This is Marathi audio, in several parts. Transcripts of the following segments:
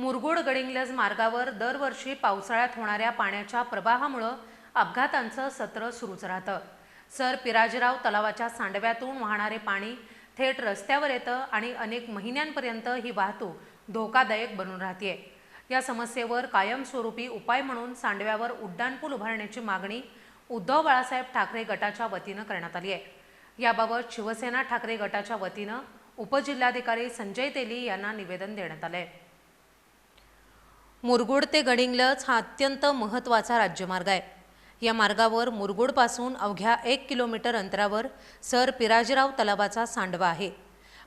मुरगुड गडिंग्लज मार्गावर दरवर्षी पावसाळ्यात होणाऱ्या पाण्याच्या प्रवाहामुळं अपघातांचं सत्र सुरूच राहतं. सर पिराजीराव तलावाच्या सांडव्यातून वाहणारे पाणी थेट रस्त्यावर येतं आणि अनेक महिन्यांपर्यंत ही वाहतूक धोकादायक बनून राहते या समस्येवर कायमस्वरूपी उपाय म्हणून सांडव्यावर उड्डाणपूल उभारण्याची मागणी उद्धव बाळासाहेब ठाकरे गटाच्या वतीनं करण्यात आली आहे. याबाबत शिवसेना ठाकरे गटाच्या वतीनं उपजिल्हाधिकारी संजय तेली यांना निवेदन देण्यात आलं आहे मुरगुड ते गडिंग्लज हा अत्यंत महत्त्वाचा राज्यमार्ग आहे. या मार्गावर मुरगुडपासून अवघ्या एक किलोमीटर अंतरावर सर पिराजीराव तलावाचा सांडवा आहे.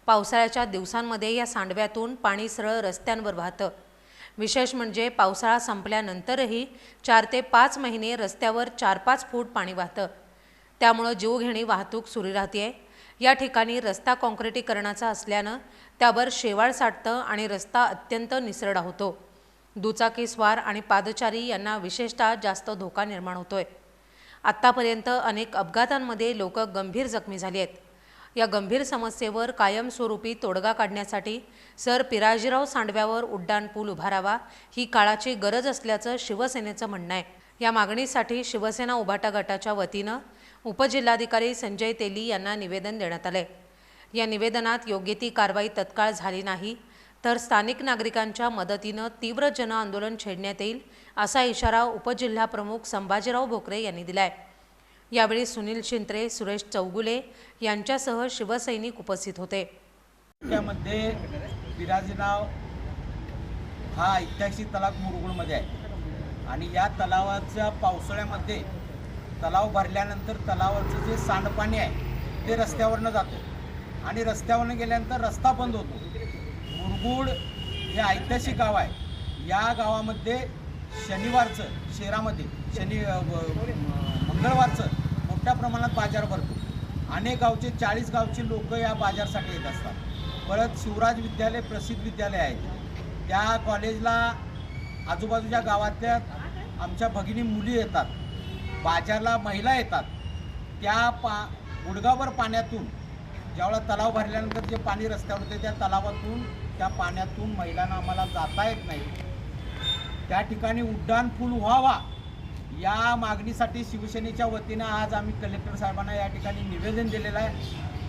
पावसाळ्याच्या दिवसांमध्ये या सांडव्यातून पाणी सरळ रस्त्यांवर वाहतं. विशेष म्हणजे पावसाळा संपल्यानंतरही चार ते पाच महिने रस्त्यावर चार पाच फूट पाणी वाहतं. त्यामुळं जीवघेणी वाहतूक सुरू राहते या ठिकाणी रस्ता काँक्रिटीकरणाचा असल्यानं त्यावर शेवाळ साठतं आणि रस्ता अत्यंत निसरडा होतो. दुचाकी स्वार आणि पादचारी यांना विशेषतः जास्त धोका निर्माण होतोय. आत्तापर्यंत अनेक अपघातांमध्ये लोक गंभीर जखमी झाली आहेत. या गंभीर समस्येवर कायमस्वरूपी तोडगा काढण्यासाठी सर पिराजीराव सांडव्यावर उड्डाण पूल उभारावा ही काळाची गरज असल्याचं शिवसेनेचं म्हणणं आहे. या मागणीसाठी शिवसेना उभाटा गटाच्या वतीनं उपजिल्हाधिकारी संजय तेली यांना निवेदन देण्यात आलंय. या निवेदनात योग्य ती कारवाई तत्काळ झाली नाही तर स्थानिक नागरिकांच्या मदतीनं तीव्र जनआंदोलन छेडण्यात येईल असा इशारा उपजिल्हाप्रमुख संभाजीराव भोकरे यांनी दिलाय. यावेळी सुनील शिंत्रे सुरेश चौगुले यांच्यासह शिवसैनिक उपस्थित होते. त्यामध्ये बिराजीराव हा ऐतिहासिक तलाव मुरगुडमध्ये आहे. आणि या तलावाच्या पावसाळ्यामध्ये तलाव भरल्यानंतर तलावाचं जे सांडपाणी आहे ते रस्त्यावरनं जातं. आणि रस्त्यावरनं गेल्यानंतर रस्ता बंद होतो. मुरगुड हे ऐतिहासिक गाव आहे. या गावामध्ये शनिवारचं शहरामध्ये शनि मंगळवारचं मोठ्या प्रमाणात बाजार भरतो. अनेक गावचे चाळीस गावचे लोक या बाजारसाठी येत असतात. परत शिवराज विद्यालय प्रसिद्ध विद्यालय आहे. त्या कॉलेजला आजूबाजूच्या गावातल्या आमच्या भगिनी मुली येतात. बाजारला महिला येतात. त्या पा गुडगावर पाण्यातून ज्यावेळेला तलाव भरल्यानंतर जे पाणी रस्त्यावर होते त्या तलावातून त्या पाण्यातून महिलांना आम्हाला जाता येत नाही. त्या ठिकाणी उड्डाण पूल व्हावा या मागणीसाठी शिवसेनेच्या वतीनं आज आम्ही कलेक्टर साहेबांना या ठिकाणी निवेदन दिलेलं आहे.